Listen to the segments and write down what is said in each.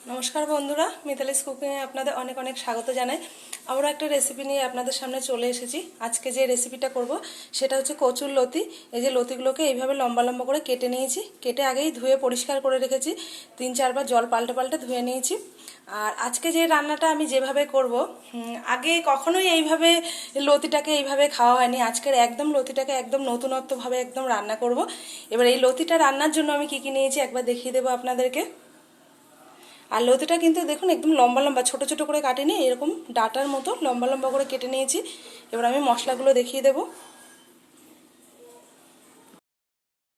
নমস্কার বন্ধুরা, মিতালিস কুকিংয়ে আপনাদের অনেক অনেক স্বাগত জানাই। আবারও একটা রেসিপি নিয়ে আপনাদের সামনে চলে এসেছি। আজকে যে রেসিপিটা করব, সেটা হচ্ছে কচুর লতি। এই যে লতিগুলোকে এইভাবে লম্বা লম্বা করে কেটে নিয়েছি। কেটে আগেই ধুয়ে পরিষ্কার করে রেখেছি। তিন চারবার জল পাল্টে পাল্টে ধুয়ে নিয়েছি। আর আজকে যে রান্নাটা আমি যেভাবে করব আগে কখনোই এইভাবে লতিটাকে এইভাবে খাওয়া হয়নি। আজকের একদম লতিটাকে একদম নতুনত্বভাবে একদম রান্না করব। এবার এই লতিটা রান্নার জন্য আমি কি কী নিয়েছি একবার দেখিয়ে দেবো আপনাদেরকে। আর লতিটা কিন্তু দেখুন একদম লম্বা লম্বা, ছোট ছোট করে কাটিনি, এরকম ডাটার মতো লম্বা লম্বা করে কেটে নিয়েছি। এবার আমি মশলাগুলো দেখিয়ে দেব।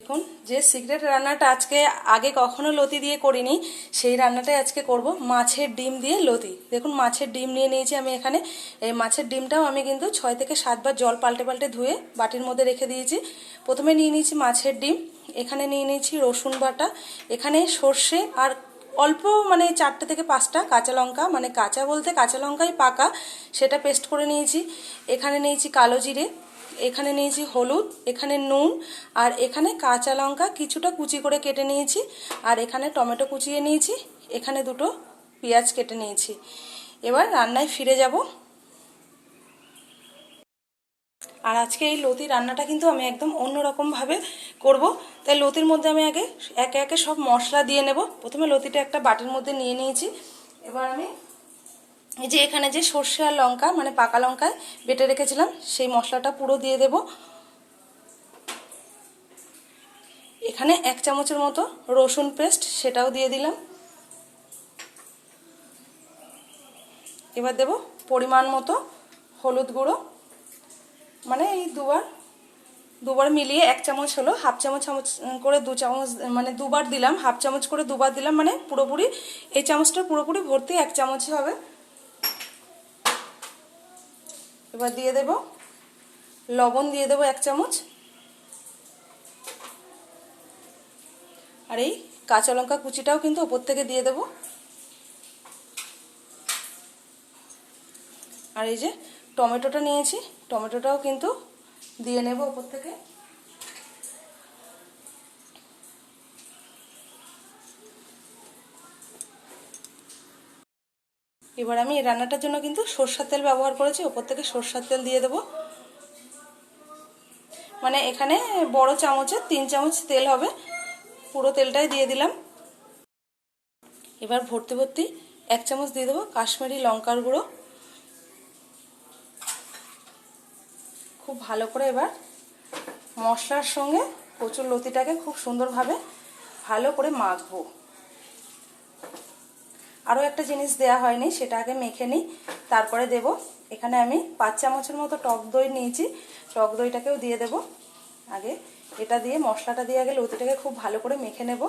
দেখুন, যে সিক্রেট রান্নাটা আজকে আগে কখনো লতি দিয়ে করিনি, সেই রান্নাটাই আজকে করব। মাছের ডিম দিয়ে লতি। দেখুন, মাছের ডিম নিয়ে নিয়েছি আমি এখানে। এই মাছের ডিমটাও আমি কিন্তু ছয় থেকে সাতবার জল পাল্টে পাল্টে ধুয়ে বাটির মধ্যে রেখে দিয়েছি। প্রথমে নিয়ে নিয়েছি মাছের ডিম। এখানে নিয়ে নিয়েছি রসুন বাটা। এখানে সর্ষে আর অল্প মানে চারটে থেকে পাঁচটা কাঁচা লঙ্কা মানে কাঁচা বলতে কাঁচা লঙ্কাই পাকা, সেটা পেস্ট করে নিয়েছি। এখানে নিয়েছি কালো জিরে, এখানে নিয়েছি হলুদ, এখানে নুন, আর এখানে কাঁচা লঙ্কা কিছুটা কুচি করে কেটে নিয়েছি, আর এখানে টমেটো কুচিয়ে নিয়েছি, এখানে দুটো পেঁয়াজ কেটে নিয়েছি। এবার রান্নায় ফিরে যাব। আর আজকে এই লতি রান্নাটা কিন্তু আমি একদম অন্যরকমভাবে করব। তাই লতির মধ্যে আমি আগে, একে একে সব মশলা দিয়ে নেব। প্রথমে লতিটা একটা বাটির মধ্যে নিয়ে নিয়েছি। এবার আমি এই যে এখানে যে সর্ষে আর লঙ্কা মানে পাকা লঙ্কায় বেটে রেখেছিলাম, সেই মশলাটা পুরো দিয়ে দেব। এখানে এক চামচের মতো রসুন পেস্ট, সেটাও দিয়ে দিলাম। এবার দেব পরিমাণ মতো হলুদ গুঁড়ো। মানে এই দুবার দুবার মিলিয়ে এক চামচ হলো, হাফ চামচ চামচ করে দু চামচ মানে দুবার দিলাম, হাফ চামচ করে দুবার দিলাম মানে পুরোপুরি, এই চামচটা পুরোপুরি ভর্তি এক চামচই হবে। এবার দিয়ে দেব, লবণ দিয়ে দেব এক চামচ। আর এই কাঁচা লঙ্কা কুচিটাও কিন্তু ওপর থেকে দিয়ে দেব। আর এই যে টমেটোটা নিয়েছি টমেটোটাও কিন্তু দিয়ে নেব ওপর থেকে। এবার আমি রান্নাটার জন্য কিন্তু সর্ষার তেল ব্যবহার করেছি, ওপর থেকে সর্ষার তেল দিয়ে দেব। মানে এখানে বড় চামচে তিন চামচ তেল হবে, পুরো তেলটাই দিয়ে দিলাম। এবার ভর্তি ভর্তি এক চামচ দিয়ে দেবো কাশ্মীরি লঙ্কার গুঁড়ো। খুব ভালো করে এবার মশলার সঙ্গে কচুর লতিটাকে খুব সুন্দরভাবে ভালো করে মাখবো। আরও একটা জিনিস দেয়া হয়নি, সেটা আগে মেখে নিই। তারপরে দেব, এখানে আমি পাঁচ চামচের মতো টক দই নিয়েছি। টক দইটাকেও দিয়ে দেব। আগে এটা দিয়ে, মশলাটা দিয়ে আগে লতিটাকে খুব ভালো করে মেখে নেব।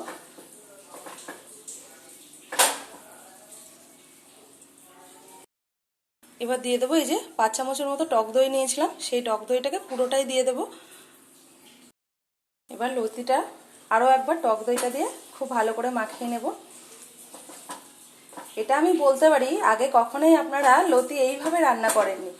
এবার দিয়ে দেবো এই যে পাঁচ চামচের মতো টক দই নিয়েছিলাম, সেই টক দইটাকে পুরোটাই দিয়ে দেবো। এবার লতিটা আরও একবার টক দইটা দিয়ে খুব ভালো করে মাখিয়ে নেব। এটা আমি বলতে পারি, আগে কখনোই আপনারা লতি এইভাবে রান্না করেননি।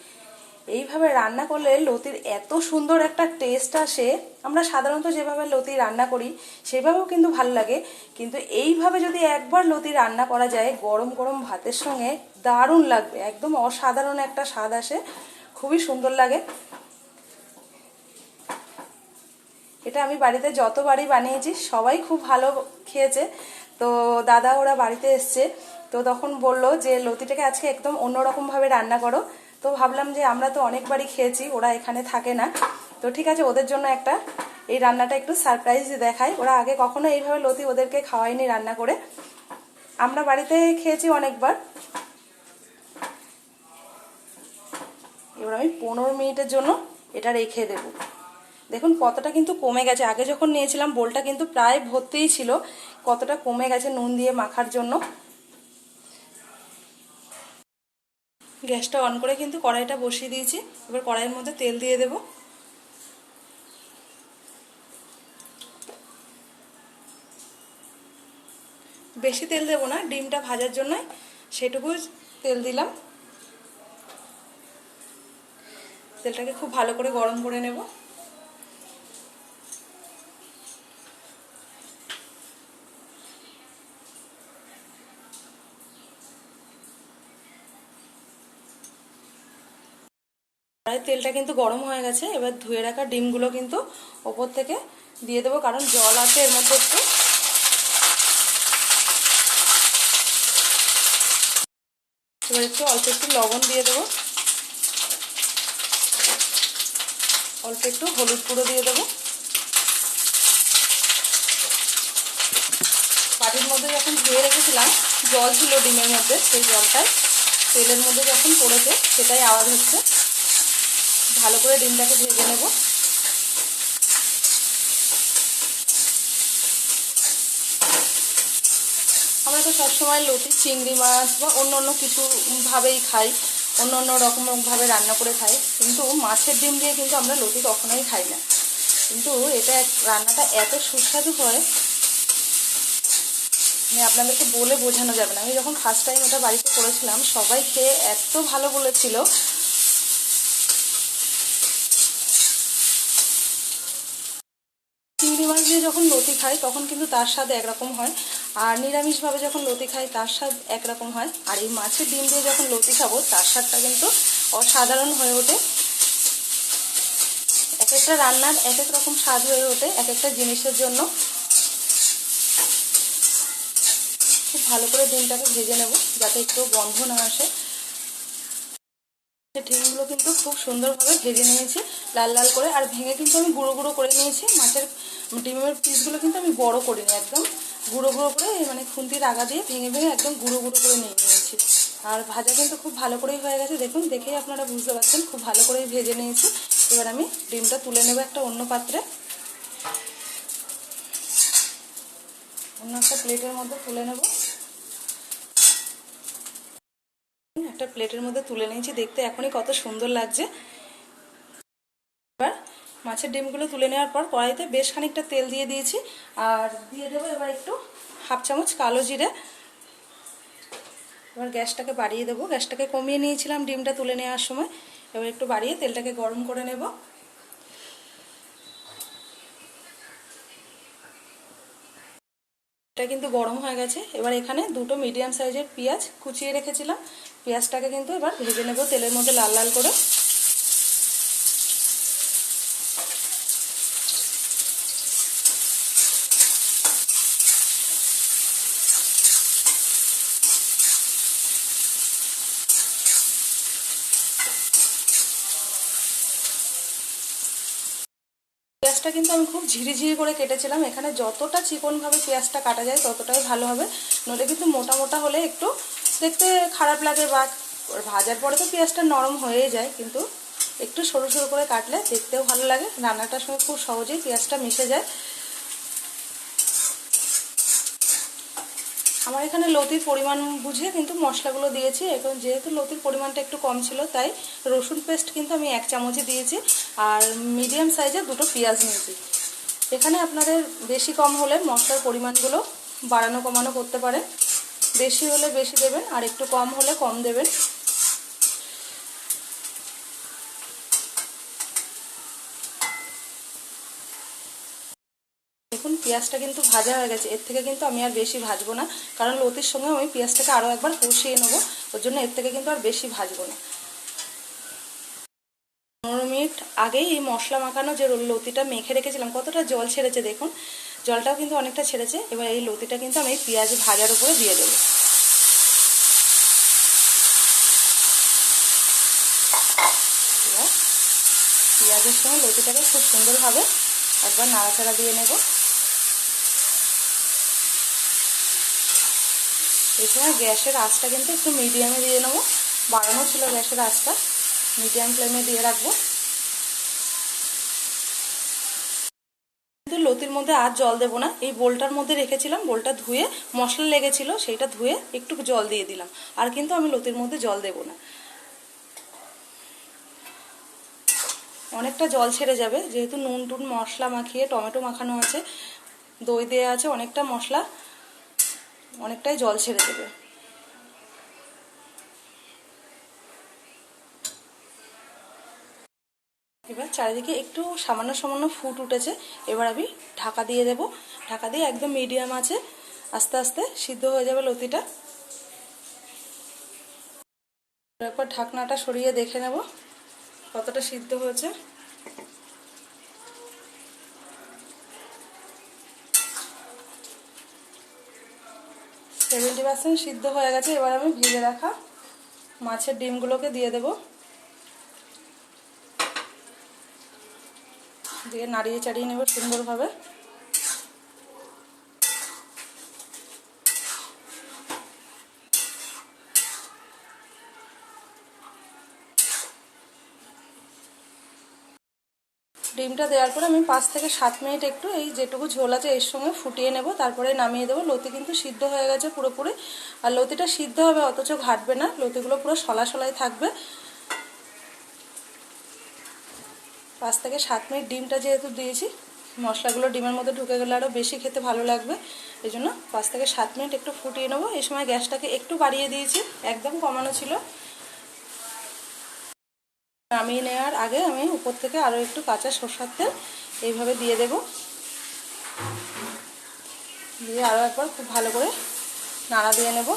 এইভাবে রান্না করলে লতির এত সুন্দর একটা টেস্ট আসে। আমরা সাধারণত যেভাবে লতি রান্না করি, সেভাবেও কিন্তু ভালো লাগে। কিন্তু এইভাবে যদি একবার লতি রান্না করা যায়, গরম গরম ভাতের সঙ্গে দারুণ লাগবে। একদম অসাধারণ একটা স্বাদ আসে। খুবই সুন্দর লাগে। এটা আমি বাড়িতে যতবারই বানিয়েছি, সবাই খুব ভালো খেয়েছে। তো দাদা ওরা বাড়িতে এসছে। তো তখন বলল যে, লতিটাকে আজকে একদম অন্যরকমভাবে রান্না করো। তো ভাবলাম যে আমরা তো অনেকবারই খেয়েছি, ওরা এখানে থাকে না। তো ঠিক আছে, ওদের জন্য একটা এই রান্নাটা একটু সারপ্রাইজ দেখাই। ওরা আগে কখনো এইভাবে লতি ওদেরকে খাওয়াইনি রান্না করে। আমরা বাড়িতে খেয়েছি অনেকবার। এবার আমি পনেরো মিনিটের জন্য এটা রেখে দেব। দেখুন, কতটা কিন্তু কমে গেছে। আগে যখন নিয়েছিলাম, বোলটা কিন্তু প্রায় ভর্তিই ছিল। কতটা কমে গেছে নুন দিয়ে মাখার জন্য। গ্যাসটা অন করে কিন্তু কড়াইটা বসিয়ে দিয়েছি। এবার কড়াইয়ের মধ্যে তেল দিয়ে দেব। বেশি তেল দেব না, ডিমটা ভাজার জন্য সেটুকু তেল দিলাম। তেলটাকে খুব ভালো করে গরম করে নেব। প্রায় তেলটা কিন্তু গরম হয়ে গেছে। এবার ধুয়ে রাখা ডিমগুলো কিন্তু ওপর থেকে দিয়ে দেবো, কারণ জল আছে এর মধ্যে একটু। এবার একটু অল্প একটু লবণ দিয়ে দেবো। অল্প একটু হলুদ গুঁড়ো দিয়ে দেবো। বাটির মধ্যে যখন ধুয়ে রেখেছিলাম, জল ছিল ডিমের মধ্যে, সেই জলটাই তেলের মধ্যে যখন পড়েছে, সেটাই আওয়াজ হচ্ছে। ভালো করে ডিমটাকে ভেজে নেব। আমরা তো সবসময় লতি চিংড়ি মাছ বা অন্য অন্য কিছু ভাবেই খাই অন্য অন্য রকমভাবে রান্না করে খাই, কিন্তু মাছের ডিম দিয়ে কিন্তু আমরা লতি কখনোই খাই না। কিন্তু এটা রান্নাটা এত সুস্বাদু হয় মানে আপনাদেরকে বলে বোঝানো যাবে না। আমি যখন ফার্স্ট টাইম এটা বাড়িতে করেছিলাম, সবাই খেয়ে এত ভালো বলেছিল চিংড়ি মাছ দিয়ে যখন লতি খাই তখন কিন্তু তার স্বাদ একরকম হয়। আর নিরামিষভাবে যখন লতি খাই তার স্বাদ একরকম হয়। আর এই মাছের ডিম দিয়ে যখন লতি খাব, তার স্বাদটা কিন্তু অসাধারণ হয়ে ওঠে। এক একটা রান্নার এক এক রকম স্বাদ হয়ে ওঠে এক একটা জিনিসের জন্য। খুব ভালো করে ডিমটাকে ভেজে নেব, যাতে একটু গন্ধ না আসে। ডিমগুলো কিন্তু খুব সুন্দরভাবে ভেজে নিয়েছি, লাল লাল করে, আর ভেঙে কিন্তু আমি গুঁড়ো গুঁড়ো করে নিয়েছি। মাছের ডিমের পিসগুলো কিন্তু আমি বড় করিনি একদম। গুঁড়ো গুঁড়ো করে মানে খুন্তির আগা দিয়ে ভেঙে ভেঙে একদম গুঁড়ো গুঁড়ো করে নিয়ে নিয়েছি। আর ভাজা কিন্তু খুব ভালো করেই হয়ে গেছে। দেখুন, দেখেই আপনারা বুঝতে পারছেন, খুব ভালো করেই ভেজে নিয়েছি। এবার আমি ডিমটা তুলে নেব একটা অন্য পাত্রে। অন্য একটা প্লেটের মধ্যে তুলে নেব। একটা প্লেটের মধ্যে তুলে নিয়েছি। দেখতে এখনই কত সুন্দর লাগছে। এবার মাছের ডিমগুলো তুলে নেওয়ার পর কড়াইতে বেশ খানিকটা তেল দিয়ে দিয়েছি। আর দিয়ে দেবো এবার একটু হাফ চামচ কালো জিরে। এবার গ্যাসটাকে বাড়িয়ে দেবো। গ্যাসটাকে কমিয়ে নিয়েছিলাম ডিমটা তুলে নেওয়ার সময়। এবার একটু বাড়িয়ে তেলটাকে গরম করে নেব। এটা কিন্তু গরম হয়ে গেছে। এবার এখানে দুটো মিডিয়াম সাইজের পেঁয়াজ কুচিয়ে রেখেছিলাম। পেঁয়াজটাকে কিন্তু এবার ভেজে নেব তেলের মধ্যে লাল লাল করে। পেঁয়াজটা কিন্তু আমি খুব ঝিরিঝিরি করে কেটেছিলাম। এখানে যতটা চিকনভাবে পেঁয়াজটা কাটা যায়, ততটাই ভালো হবে। নইলে কিন্তু মোটা মোটা হলে একটু দেখতে খারাপ লাগে বা ভাজার পরে তো পেঁয়াজটা নরম হয়ে যায়, কিন্তু একটু সরু সরু করে কাটলে দেখতেও ভালো লাগে। রান্নাটার সময় খুব সহজেই পেঁয়াজটা মিশে যায়। আমার এখানে লতির পরিমাণ বুঝে কিন্তু মশলাগুলো দিয়েছি, এখন যেহেতু লতির পরিমাণটা একটু কম ছিল, তাই রসুন পেস্ট কিন্তু আমি এক চামচে দিয়েছি আর মিডিয়াম সাইজে দুটো পেঁয়াজ নিয়েছি। এখানে আপনাদের বেশি কম হলে মশলার পরিমাণগুলো বাড়ানো কমানো করতে পারেন, বেশি হলে বেশি দেবেন আর একটু কম হলে কম দেবেন দেখুন পেঁয়াজটা কিন্তু ভাজা হয়ে গেছে। এর থেকে কিন্তু আমি আর বেশি ভাজবো না। কারণ লতির সঙ্গে আমি পেঁয়াজটাকে আরও একবার কষিয়ে নেব। ওর জন্য এর থেকে কিন্তু আর বেশি ভাজবো না। পনেরো মিনিট আগেই এই মশলা মাখানো যে লতিটা মেখে রেখেছিলাম, কতটা জল ছেড়েছে দেখুন। জলটাও কিন্তু অনেকটা ছেড়েছে। এবার এই লতিটা কিন্তু আমি পেঁয়াজ ভাজার উপরে দিয়ে দেবো। পেঁয়াজের সঙ্গে লতিটাকে খুব সুন্দরভাবে একবার নাড়াচাড়া দিয়ে নেব। সময় গ্যাসের আঁচটা কিন্তু একটু মিডিয়ামে দিয়ে নেব। বাড়ানো ছিল গ্যাসের আঁচটা। মিডিয়াম ফ্লেমে দিয়ে রাখব। লতির মধ্যে আর জল দেবো না। এই বোলটার মধ্যে রেখেছিলাম। বোলটা ধুয়ে মশলা লেগেছিল, সেইটা ধুয়ে একটু জল দিয়ে দিলাম। আর কিন্তু আমি লতির মধ্যে জল দেবো না। অনেকটা জল ছেড়ে যাবে। যেহেতু নুন টুন মশলা মাখিয়ে টমেটো মাখানো আছে, দই দেওয়া আছে, অনেকটা মশলা অনেকটাই জল ছেড়ে দেবে। এবার চারিদিকে একটু সামান্য সামান্য ফুট উঠেছে। এবার আমি ঢাকা দিয়ে দেব। ঢাকা দিয়ে একদম মিডিয়াম আছে। আস্তে আস্তে সিদ্ধ হয়ে যাবে লতিটা। একবার ঢাকনাটা সরিয়ে দেখে নেব কতটা সিদ্ধ হয়েছে। সেভেন্টি পার্সেন্ট সিদ্ধ হয়ে গেছে, এবার আমি ভিজে রাখা মাছের ডিমগুলোকে দিয়ে দেব। দিয়ে নাড়িয়ে চাড়িয়ে নেব সুন্দরভাবে। ডিমটা দেওয়ার পরে আমি পাঁচ থেকে সাত মিনিট একটু এই যেটুকু ঝোল আছে এর সঙ্গে ফুটিয়ে নেব, তারপরে নামিয়ে দেবো। লতি কিন্তু সিদ্ধ হয়ে গেছে পুরোপুরি। আর লতিটা সিদ্ধ হবে, অথচ ঘাটবে না। লতিগুলো পুরো সলা সলাই থাকবে। পাঁচ থেকে সাত মিনিট ডিমটা যেহেতু দিয়েছি, মশলাগুলো ডিমের মধ্যে ঢুকে গেলে আরও বেশি খেতে ভালো লাগবে। এই জন্য পাঁচ থেকে সাত মিনিট একটু ফুটিয়ে নেব। এই সময় গ্যাসটাকে একটু বাড়িয়ে দিয়েছি, একদম কমানো ছিল। নামিয়ে নেওয়ার আগে আমি উপর থেকে আরও একটু কাঁচা সরষার তেল এইভাবে দিয়ে দেব। দিয়ে আরও একবার খুব ভালো করে নাড়া দিয়ে নেব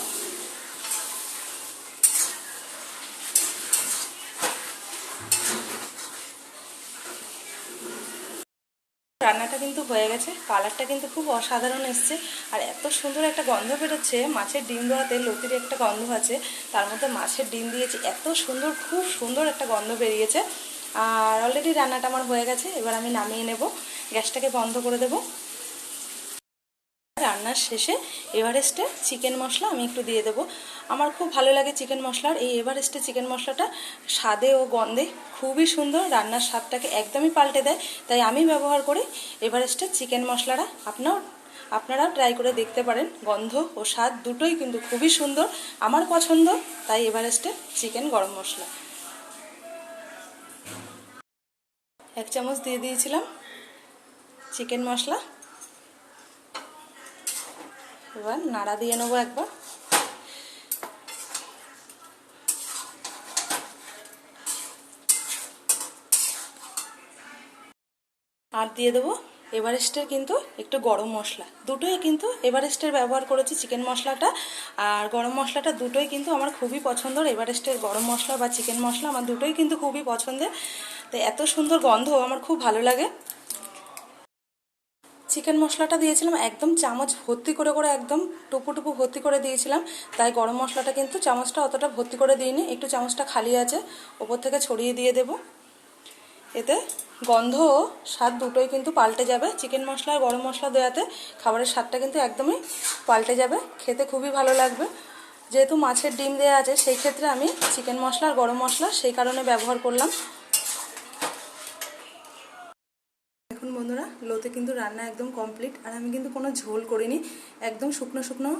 রান্নাটা কিন্তু হয়ে গেছে। কালারটা কিন্তু খুব অসাধারণ এসছে। আর এত সুন্দর একটা গন্ধ বেরোচ্ছে। মাছের ডিম দেওয়াতে লতির একটা গন্ধ আছে। তার মধ্যে মাছের ডিম দিয়েছি। এত সুন্দর, খুব সুন্দর একটা গন্ধ বেরিয়েছে। আর অলরেডি রান্নাটা আমার হয়ে গেছে। এবার আমি নামিয়ে নেব। গ্যাসটাকে বন্ধ করে দেব। রান্নার শেষে এভারেস্টে চিকেন মশলা আমি একটু দিয়ে দেবো। আমার খুব ভালো লাগে চিকেন মশলার। এই এভারেস্টে চিকেন মশলাটা স্বাদে ও গন্ধে খুবই সুন্দর। রান্নার স্বাদটাকে একদমই পাল্টে দেয়। তাই আমি ব্যবহার করি এভারেস্টের চিকেন মশলাটা। আপনার আপনারাও ট্রাই করে দেখতে পারেন। গন্ধ ও স্বাদ দুটোই কিন্তু খুবই সুন্দর। আমার পছন্দ, তাই এভারেস্টের চিকেন গরম মশলা। এক চামচ দিয়ে দিয়েছিলাম চিকেন মশলা। এবার নাড়া দিয়ে নেব একবার। আর দিয়ে দেবো এভারেস্টের কিন্তু একটু গরম মশলা। দুটোই কিন্তু এভারেস্টের ব্যবহার করেছি চিকেন মশলাটা। আর গরম মশলাটা দুটোই কিন্তু আমার খুবই পছন্দের। এভারেস্টের গরম মশলা বা চিকেন মশলা আমার দুটোই কিন্তু খুবই পছন্দের। তো এত সুন্দর গন্ধ আমার খুব ভালো লাগে। চিকেন মশলাটা দিয়েছিলাম, একদম চামচ ভর্তি করে করে একদম টুপু টুপু ভর্তি করে দিয়েছিলাম। তাই গরম মশলাটা কিন্তু চামচটা অতটা ভর্তি করে দিইনি, একটু চামচটা খালি আছে, ওপর থেকে ছড়িয়ে দিয়ে দেব। এতে গন্ধ স্বাদ দুটোই কিন্তু পাল্টে যাবে। চিকেন মশলা আর গরম মশলা দেওয়াতে খাবারের স্বাদটা কিন্তু একদমই পাল্টে যাবে। খেতে খুবই ভালো লাগবে। যেহেতু মাছের ডিম দেওয়া আছে, সেই ক্ষেত্রে আমি চিকেন মশলা আর গরম মশলা সেই কারণে ব্যবহার করলাম এখন বন্ধুরা, লোতে কিন্তু রান্না একদম কমপ্লিট আর আমি কিন্তু কোনো ঝোল করিনি, একদম শুকনো শুকনো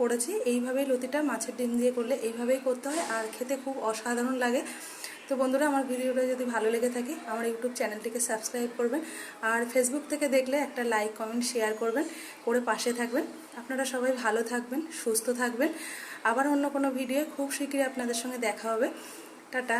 করেছি। এইভাবেই লতিটা মাছের ডিম দিয়ে করলে এইভাবেই করতে হয় আর খেতে খুব অসাধারণ লাগে। তো বন্ধুরা, আমার ভিডিওটা যদি ভালো লেগে থাকে, আমার ইউটিউব চ্যানেলটিকে সাবস্ক্রাইব করবেন আর ফেসবুক থেকে দেখলে একটা লাইক কমেন্ট শেয়ার করবেন, করে পাশে থাকবেন। আপনারা সবাই ভালো থাকবেন, সুস্থ থাকবেন। আবার অন্য কোনো ভিডিও খুব শীঘ্রই আপনাদের সঙ্গে দেখা হবে। টাটা।